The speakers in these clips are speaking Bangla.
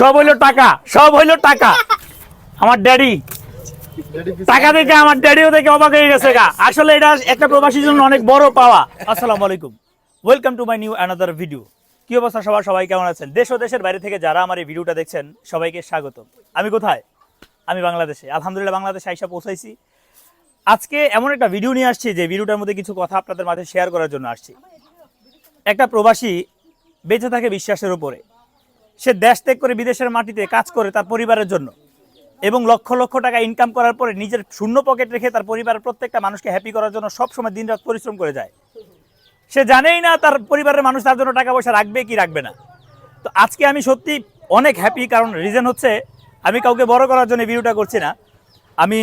সব হইল টাকা, সব হইল টাকা। আমার ড্যাডি টাকা দেখে আমার ড্যাডিও দেখে অবাক হয়ে গেছে গা। আসলে এটা একটা প্রবাসীর জন্য অনেক বড় পাওয়া। আসসালামু আলাইকুম। Welcome to my new another video কি অবস্থা সবার? সবাই কেমন আছেন? দেশ ও দেশের বাইরে থেকে যারা আমার এই ভিডিওটা দেখছেন, সবাইকে স্বাগত আমি কোথায়? আমি বাংলাদেশে। আলহামদুলিল্লাহ বাংলাদেশে আইসা পৌঁছাইছি। আজকে এমন একটা ভিডিও নিয়ে আসছি, যে ভিডিওটার মধ্যে কিছু কথা আপনাদের মাঝে শেয়ার করার জন্য আসছি। একটা প্রবাসী বেঁচে থাকে বিশ্বাসের উপরে। সে দেশ ত্যাগ করে বিদেশের মাটিতে কাজ করে তার পরিবারের জন্য। এবং লক্ষ লক্ষ টাকা ইনকাম করার পরে নিজের শূন্য পকেট রেখে তার পরিবারের প্রত্যেকটা মানুষকে হ্যাপি করার জন্য সবসময় দিনরাত পরিশ্রম করে যায়। সে জানেই না তার পরিবারের মানুষ তার জন্য টাকা পয়সা রাখবে কি রাখবে না। তো আজকে আমি সত্যি অনেক হ্যাপি কারণ রিজন হচ্ছে আমি কাউকে বড় করার জন্য ভিডিওটা করছি না। আমি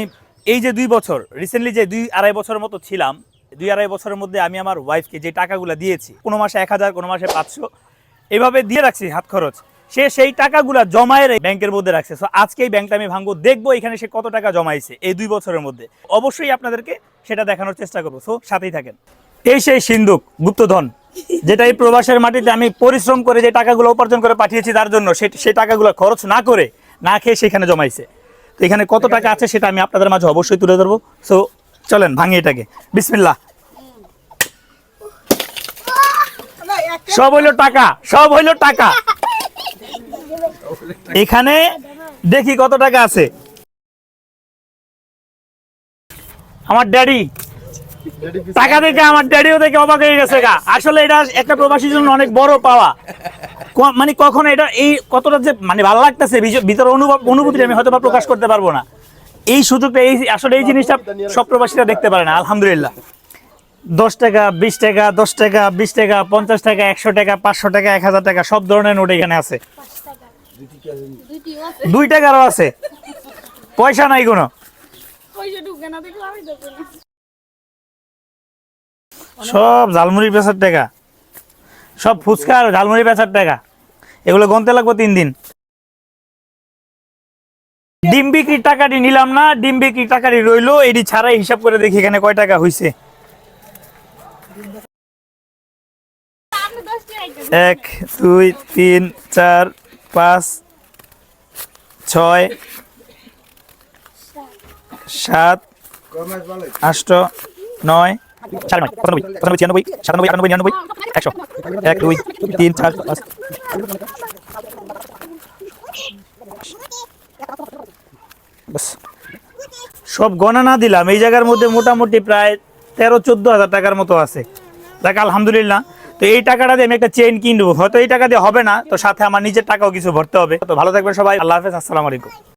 এই যে দুই বছর রিসেন্টলি যে দুই আড়াই বছরের মতো ছিলাম, দুই আড়াই বছরের মধ্যে আমি আমার ওয়াইফকে যে টাকাগুলো দিয়েছি, কোনো মাসে এক হাজার, কোনো মাসে পাঁচশো, এভাবে দিয়ে রাখছি হাত খরচ। সে সেই টাকাগুলো জমায় ব্যাংকের মধ্যে রাখছে। সো আজকে এই ব্যাংকটা আমি ভাঙবো, দেখব এখানে সে কত টাকা জমাইছে এই দুই বছরের মধ্যে। অবশ্যই আপনাদেরকে সেটা দেখানোর চেষ্টা করব। সো সাথেই থাকেন। এই সেই সিন্ধুক, গুপ্তধন, যেটা এই প্রবাসের মাটিতে আমি পরিশ্রম করে যে টাকাগুলো উপার্জন করে পাঠিয়েছি তার জন্য, সে টাকাগুলো খরচ না করে না খেয়ে সেখানে জমাইছে। তো এখানে কত টাকা আছে সেটা আমি আপনাদের মাঝে অবশ্যই তুলে ধরবো। সো চলেন, ভাঙি এটাকে। বিসমিল্লাহ। সব হইল টাকা, সব হইল টাকা। এখানে দেখি কত টাকা আছে। আমার ড্যাডি। টাকা দেখে আমার ড্যাডিও দেখে অবাক হয়ে গেছে গা। আসলে এটা একটা প্রবাসীর জন্য অনেক বড় পাওয়া। মানে কখনো এটা এই কতটা যে মানে ভালো লাগতেছে ভিতরে অনুভব অনুভূতিটা আমি হয়তো বা প্রকাশ করতে পারব না। এই সুযোগটা, এই আসলে এই জিনিসটা সব প্রবাসীরা দেখতে পারে না, আলহামদুলিল্লাহ। দশ টাকা, বিশ টাকা, দশ টাকা, বিশ টাকা, পঞ্চাশ টাকা, একশো টাকা, পাঁচশো টাকা, এক হাজার টাকা, সব ধরনের নোট এখানে আছে। দুইটিও আছে? দুই আছে। পয়সা নাই কোনো। পয়সা ঢুকে না দেখলে আমি দেবো না। সব ঝালমুড়ি পেঁচার টাকা। সব ফুচকা আর ঝালমুড়ি পেঁচার টাকা। এগুলো গনতে লাগবে তিন দিন। ডিম বিক্রির টাকাটি নিলাম না ডিম বিক্রির টাকাটি রইল। এটি ছাড়াই হিসাব করে দেখি এখানে কয় টাকা হয়েছে এক দুই তিন চার পাঁচ, ছয়, সাত, আষ্ট, নয় দুই তিন চার সব গণনা না দিলাম, এই জায়গার মধ্যে মোটামুটি প্রায় তেরো, চোদ্দ হাজার টাকার মতো আছে। দেখ আলহামদুলিল্লাহ। তো এই টাকাটা দিয়ে আমি একটা চেইন কিনবো হয়তো এই টাকা দিয়ে হবে না, তো সাথে আমার নিজের টাকাও কিছু ভরতে হবে। তো ভালো থাকবেন সবাই, আল্লাহ হাফেজ, আসসালামু আলাইকুম।